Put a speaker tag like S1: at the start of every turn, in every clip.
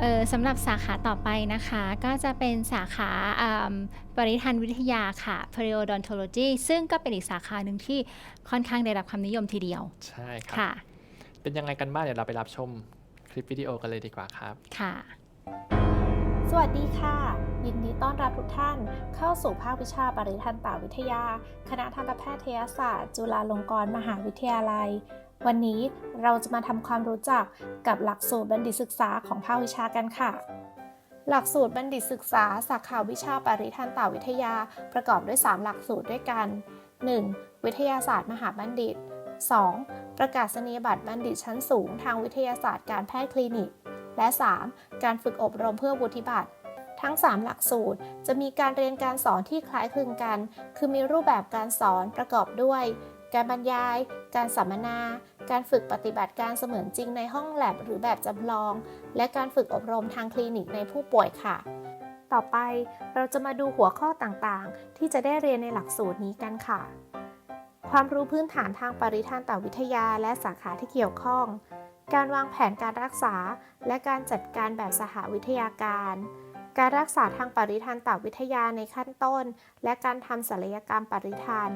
S1: เอ่อสำหรับสาขาต่อไปนะคะ ก็จะเป็นสาขาอ่าปริทันวิทยาค่ะ periodontology ซึ่งก็เป็นอีกสาขาหนึ่งที่ค่อนข้างได้รับความนิยมทีเดียว
S2: ใช่ครับ
S1: ค่ะ
S2: เป็นยังไงกันบ้างเดี๋ยวเราไปรับชมคลิปวิดีโอกันเลยดีกว่าครับ
S1: ค่ะ
S3: สวัสดีค่ะ ยินดีต้อนรับทุกท่านเข้าสู่ภาควิชาปริทันตวิทยา คณะทันตแพทยศาสตร์ จุฬาลงกรณ์มหาวิทยาลัย วันนี้เราจะมาทำความรู้จักกับหลักสูตรบัณฑิตศึกษาของภาควิชากันค่ะ หลักสูตรบัณฑิตศึกษา สาขาวิชาปริทันตวิทยา ประกอบด้วย 3 หลักสูตรด้วยกัน 1. วิทยาศาสตร์มหาบัณฑิต 2. ประกาศนียบัตรบัณฑิตชั้นสูง ทางวิทยาศาสตร์การแพทย์คลินิก และ 3. การฝึกอบรมเพื่อวุฒิบัตรทั้ง 3 หลักสูตรจะมีการเรียนการสอนที่คล้ายคลึงกัน คือมีรูปแบบการสอนประกอบด้วย การบรรยาย การสัมมนา การฝึกปฏิบัติการเสมือนจริงในห้องแลบหรือแบบจำลอง และการฝึกอบรมทางคลินิกในผู้ป่วยค่ะ ต่อไปเราจะมาดูหัวข้อต่างๆ ที่จะได้เรียนในหลักสูตรนี้กันค่ะ ความรู้พื้นฐานทางปริทันตวิทยาและสาขาที่เกี่ยวข้อง การวางแผนการรักษา และการจัดการแบบสหวิทยาการ การรักษาทางปริทันตวิทยาในขั้นต้น และการทำศัลยกรรมปริทัน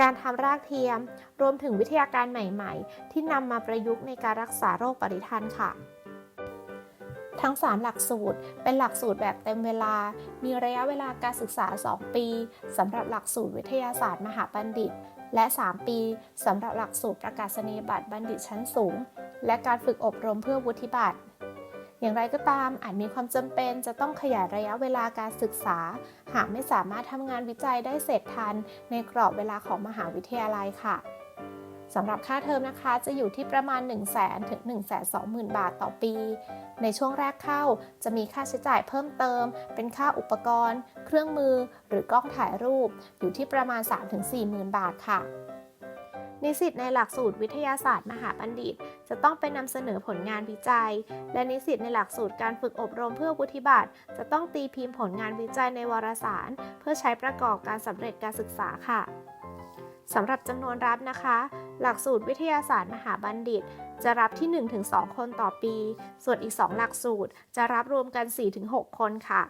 S3: การทำรากเทียม รวมถึงวิทยาการใหม่ๆ ที่นำมาประยุกต์ในการรักษาโรคปริทันค่ะ ทั้ง 3 หลักสูตรเป็นหลักสูตรแบบเต็มเวลา มีระยะเวลาการศึกษา 2 ปีสำหรับหลักสูตรวิทยาศาสตร์มหาบัณฑิต และ 3 ปีสำหรับหลักสูตรประกาศนียบัตรบัณฑิตชั้นสูง และการฝึกอบรมเพื่อวุฒิบัตร อย่างไรก็ตามอาจมีความจำเป็นจะต้องขยายระยะเวลาการศึกษา หากไม่สามารถทำงานวิจัยได้เสร็จทัน ในกรอบเวลาของมหาวิทยาลัยค่ะสำหรับค่าเทอมนะคะจะอยู่ที่ประมาณ 1 0 0 0 0แถึง 1 2 0 0 0 0 บาทต่อปี ในช่วงแรกเข้าจะมีค่าใช้จ่ายเพิ่มเติม เป็นค่าอุปกรณ์ เครื่องมือ หรือกล้องถ่ายรูป อยู่ที่ประมาณ 3-4หมื่นบาทค่ะ นิสิตในหลักสูตรวิทยาศาสตร์มหาบัณฑิต จะต้องไปนำเสนอผลงานวิจัย และนิสิตในหลักสูตรการฝึกอบรมเพื่อวุฒิบัตรจะต้องตีพิมพ์ผลงานวิจัยในวารสาร เพื่อใช้ประกอบการสำเร็จการศึกษาค่ะสำหรับจำนวนรับนะคะ หลักสูตรวิทยาศาสตร์มหาบัณฑิต จะรับที่ 1-2 คนต่อปี ส่วนอีก 2 หลักสูตร จะรับรวมกัน 4-6 คนค่ะ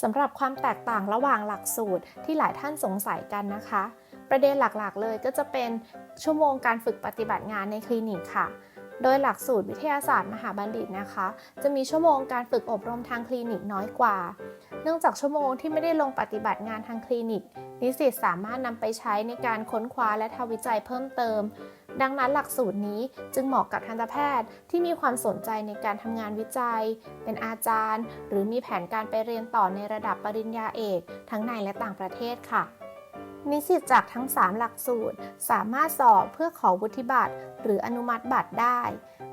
S3: สำหรับความแตกต่างระหว่างหลักสูตรที่หลายท่านสงสัยกันนะคะ ประเด็นหลักๆ เลยก็จะเป็นชั่วโมงการฝึกปฏิบัติงานในคลินิกค่ะ โดยหลักสูตรวิทยาศาสตร์มหาบัณฑิตนะคะ จะมีชั่วโมงการฝึกอบรมทางคลินิกน้อยกว่า เนื่องจากชั่วโมงที่ไม่ได้ลงปฏิบัติงานทางคลินิก นิสิตสามารถนำไปใช้ในการค้นคว้าและทำวิจัยเพิ่มเติม ดังนั้นหลักสูตรนี้จึงเหมาะกับทันตแพทย์ที่มีความสนใจในการทำงานวิจัย เป็นอาจารย์ หรือมีแผนการไปเรียนต่อในระดับปริญญาเอก ทั้งในและต่างประเทศค่ะ นิสิตจากทั้ง 3 หลักสูตร สามารถสอบเพื่อขอวุฒิบัตร หรืออนุมัติบัตรได้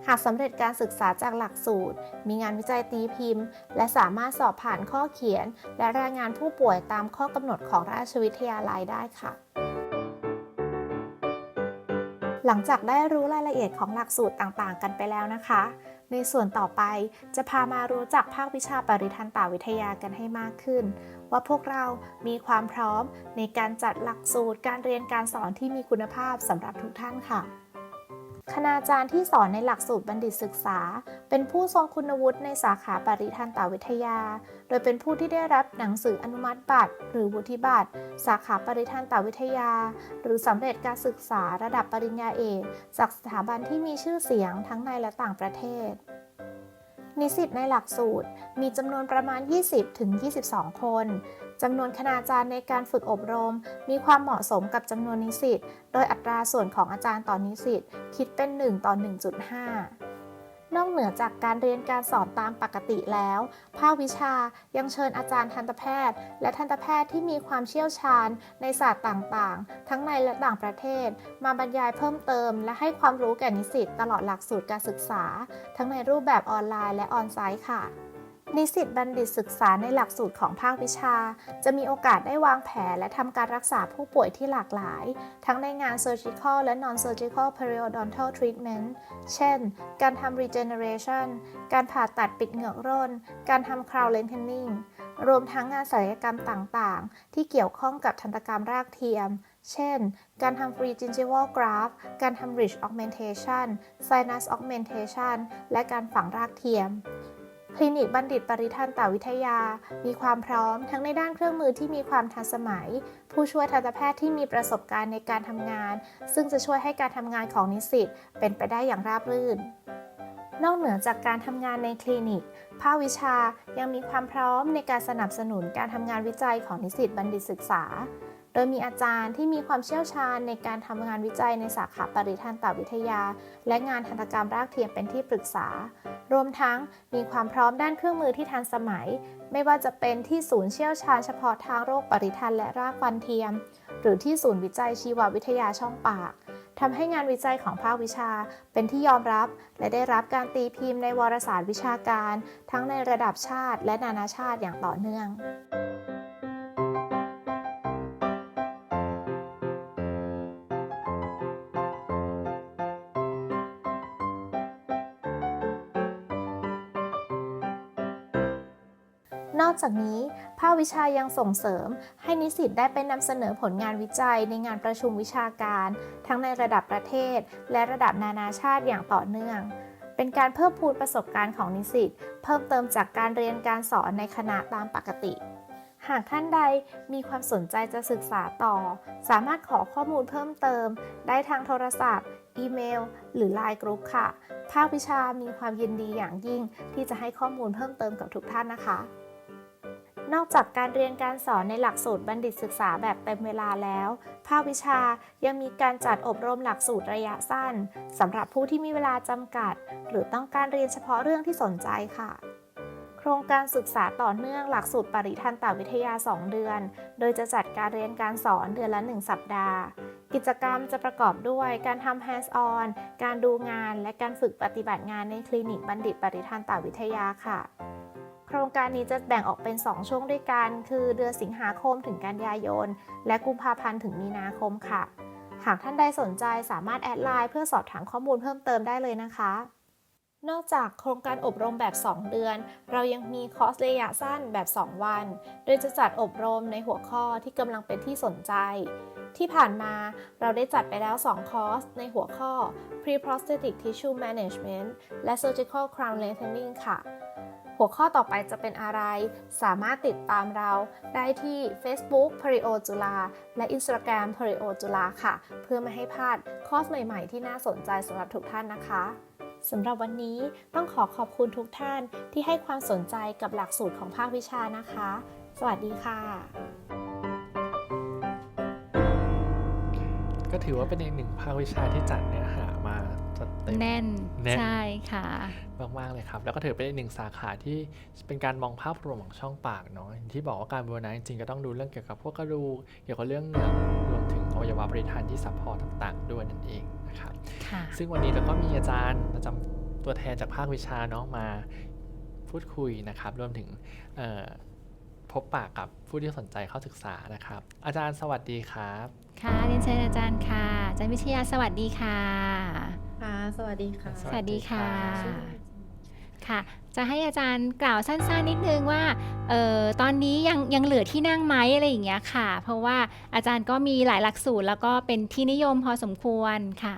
S3: หากสำเร็จการศึกษาจากหลักสูตร มีงานวิจัยตีพิมพ์ และสามารถสอบผ่านข้อเขียน และรายงานผู้ป่วยตามข้อกำหนดของราชวิทยาลัยได้ค่ะ หลังจากได้รู้รายละเอียดของหลักสูตรต่างๆ กันไปแล้วนะคะ ในส่วนต่อไปจะพามารู้จักภาควิชาปริทันตาวิทยากันให้มากขึ้น ว่าพวกเรามีความพร้อมในการจัดหลักสูตรการเรียนการสอนที่มีคุณภาพสำหรับทุกท่านค่ะ คณาจารย์ที่สอนในหลักสูตรบัณฑิตศึกษา เป็นผู้ทรงคุณวุฒิในสาขาปริทันตวิทยา โดยเป็นผู้ที่ได้รับหนังสืออนุมัติบัตร หรือวุฒิบัตร สาขาปริทันตวิทยา หรือสำเร็จการศึกษาระดับปริญญาเอกจากสถาบันที่มีชื่อเสียงทั้งในและต่างประเทศนิสิตในหลักสูตรมีจำนวนประมาณ 20-22 คน จำนวนคณาจารย์ในการฝึกอบรม มีความเหมาะสมกับจำนวนนิสิต โดยอัตราส่วนของอาจารย์ต่อนนิสิต คิดเป็น 1 ต่อ 1.5 นอกเหนือจากการเรียนการสอนตามปกติแล้ว ภาควิชายังเชิญอาจารย์ทันตแพทย์ และทันตแพทย์ที่มีความเชี่ยวชาญในศาสตร์ต่างๆ ทั้งในและต่างประเทศ มาบรรยายเพิ่มเติม และให้ความรู้แก่นิสิตตลอดหลักสูตรการศึกษา ทั้งในรูปแบบออนไลน์และออนไซต์ค่ะ นิสิตบัณฑิตศึกษาในหลักสูตรของภาควิชา จะมีโอกาสได้วางแผนและทำการรักษาผู้ป่วยที่หลากหลาย ทั้งในงาน surgical และ non-surgical periodontal treatment เช่น การทำ regeneration การผ่าตัดปิดเหงือกร่น การทำ crown lengthening รวมทั้งงานศัลยกรรมต่างๆ ที่เกี่ยวข้องกับทันตกรรมรากเทียม เช่น การทำ free gingival graft การทำ ridge augmentation sinus augmentation และการฝังรากเทียม คลินิกบัณฑิตปริทันตวิทยา มีความพร้อมทั้งในด้านเครื่องมือที่มีความทันสมัย ผู้ช่วยทันตแพทย์ที่มีประสบการณ์ในการทำงาน ซึ่งจะช่วยให้การทำงานของนิสิตเป็นไปได้อย่างราบรื่น นอกเหนือจากการทำงานในคลินิก ภาควิชายังมีความพร้อมในการสนับสนุนการทำงานวิจัยของนิสิตบัณฑิตศึกษา โดยมีอาจารย์ที่มีความเชี่ยวชาญในการทำงานวิจัยในสาขาปริทันตวิทยา และงานทันตกรรมรากเทียมเป็นที่ปรึกษา รวมทั้งมีความพร้อมด้านเครื่องมือที่ทันสมัย ไม่ว่าจะเป็นที่ศูนย์เชี่ยวชาญเฉพาะทางโรคปริทันและรากฟันเทียม หรือที่ศูนย์วิจัยชีววิทยาช่องปากทำให้งานวิจัยของภาควิชาเป็นที่ยอมรับ และได้รับการตีพิมพ์ในวารสารวิชาการ ทั้งในระดับชาติและนานาชาติอย่างต่อเนื่อง นอกจากนี้ ภาควิชายังส่งเสริม ให้นิสิตได้ไปนำเสนอผลงานวิจัยในงานประชุมวิชาการ ทั้งในระดับประเทศ และระดับนานาชาติอย่างต่อเนื่อง เป็นการเพิ่มพูนประสบการณ์ของนิสิตเพิ่มเติมจากการเรียนการสอนในคณะตามปกติ หากท่านใดมีความสนใจจะศึกษาต่อ สามารถขอข้อมูลเพิ่มเติม ได้ทางโทรศัพท์ อีเมล หรือ Line กรุ๊ปค่ะภาควิชามีความยินดีอย่างยิ่งที่จะให้ข้อมูลเพิ่มเติมกับทุกท่านนะคะ นอกจากการเรียนการสอนในหลักสูตรบัณฑิตศึกษาแบบเต็มเวลาแล้ว ภาควิชายังมีการจัดอบรมหลักสูตรระยะสั้นสำหรับผู้ที่มีเวลาจำกัด หรือต้องการเรียนเฉพาะเรื่องที่สนใจค่ะโครงการศึกษาต่อเนื่องหลักสูตรปริทันตวิทยา 2 เดือน โดยจะจัดการเรียนการสอนเดือนละ 1 สัปดาห์ กิจกรรมจะประกอบด้วยการทำ hands on การดูงาน และการฝึกปฏิบัติงานในคลินิกบัณฑิตปริทันตวิทยาค่ะ การนี้จะแบ่งออกเป็น 2 ช่วงด้วยกัน คือเดือนสิงหาคมถึงกันยายน และกุมภาพันธ์ถึงมีนาคมค่ะ หากท่านใดสนใจสามารถแอดไลน์เพื่อสอบถามข้อมูลเพิ่มเติมได้เลยนะคะ นอกจากโครงการอบรมแบบ 2 เดือน เรายังมีคอร์สระยะสั้นแบบ 2 วัน โดยจะจัดอบรมในหัวข้อที่กำลังเป็นที่สนใจ ที่ผ่านมาเราได้จัดไปแล้ว 2 คอร์สในหัวข้อ Pre-prosthetic Tissue Management และ Surgical Crown Lengthening ค่ะ หัวข้อต่อไปจะเป็นอะไร สามารถติดตามเราได้ที่ Facebook p r i o จุฬาและ Instagram p r i o จุฬาค่ะ เพื่อไม่ให้พลาดคอร์สใหม่ๆ ที่น่าสนใจสำหรับทุกท่านนะคะสำหรับวันนี้ต้องขอขอบคุณทุกท่านที่ให้ความสนใจกับหลักสูตรของภาควิชานะคะ สวัสดีค่ะ
S2: ก็ถือว่าเป็นอีกหนึ่งภาควิชาที่จัดเนื้อหา เต็ม
S1: แน่น
S2: แน่น
S1: ใช่ค่ะ
S2: มากๆเลยครับ แล้วก็ถือเป็นอีกหนึ่งสาขาที่เป็นการมองภาพรวมของช่องปากเนาะอย่างที่บอกว่าการบูรณะจริงๆก็ต้องดูเรื่องเกี่ยวกับพวกกระดูกเกี่ยวกับเรื่องเนื้อรวมถึงอวัยวะบริทานที่ซัพพอร์ตต่างๆ ด้วยนั่นเองนะครับ
S1: ค่ะ
S2: ซึ่งวันนี้เราก็มีอาจารย์ประจำตัวแทนจากภาควิชาเนาะมาพูดคุยนะครับ รวมถึงเอ่อพบปากกับผู้ที่สนใจเข้าศึกษานะครับ อาจารย์สวัสดีครับ
S1: ค่ะเรียนเชิญอาจารย์ค่ะอาจารย์วิทยาสวัสดีค่ะ
S4: ค่ะ สวัสดีค่ะ
S2: ส
S1: สวัสดีค่ะ
S2: ชื่อ
S1: ค่ะ จะให้อาจารย์กล่าวสั้นๆนิดนึงว่า เอ่อ ตอนนี้ยังยังเหลือที่นั่งไหมอะไรอย่างเงี้ยค่ะ เพราะว่าอาจารย์ก็มีหลายหลักสูตรแล้วก็เป็นที่นิยมพอสมควรค่ะ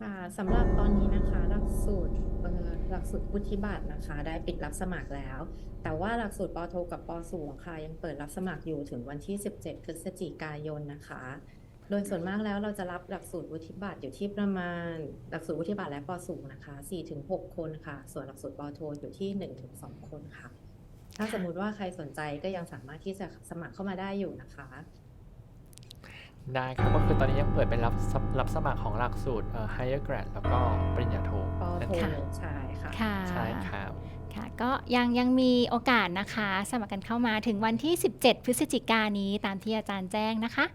S4: ค่ะสำหรับตอนนี้นะคะ หลักสูตรเอ่อหลักสูตรวุฒิบัตรนะคะ ได้ปิดรับสมัครแล้ว แต่ว่าหลักสูตรปอโทกับปอสูงค่ะยังเปิดรับสมัครอยู่ถึงวันที่ 17 พฤศจิกายนนะคะ โดยส่วนมากแล้วเราจะรับหลักสูตรวุฒิบัตรอยู่ที่ประมาณ หลักสูตรวุฒิบัตรและปอสูงนะคะ4-6 คนค่ะ ส่วนหลักสูตรปอโทอยู่ที่ 1-2 คนค่ะ ถ้าสมมุติว่าใครสนใจก็ยังสามารถที่จะสมัครเข้ามาได้อยู่นะคะ
S2: ได้ครับก็คือตอนนี้ยังเปิดเป็นรับสมรับสมัครของหลักสูตรเอ่อ higher grad แล้วก็ปริญญาโท
S4: ปอ
S2: นั่น
S4: โท
S2: เอง
S4: ใช่ค่ะ
S1: ค่ะ
S2: ใช่ครับ
S1: ค่ะก็ยังยังมีโอกาสนะคะ สมัครกันเข้ามาถึงวันที่ 17 พฤศจิกายนนี้ตามที่อาจารย์แจ้งนะคะ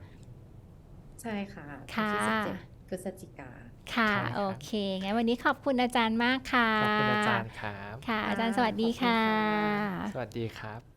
S4: ใช่ค่ะ
S1: ค่ะ
S4: วันที่17พฤศจิกา
S1: ค่ะ
S2: ใช่ครับ
S1: โอเค งั้นวันนี้ขอบคุณอาจารย์มากค่ะ
S2: ขอบคุณอาจารย์ครับ
S1: ค่ะ อาจารย์
S4: ค่ะ
S1: สวัสดี
S4: ขอบคุณ
S1: ค่ะ
S4: ค่ะ
S2: สวัสดีครับ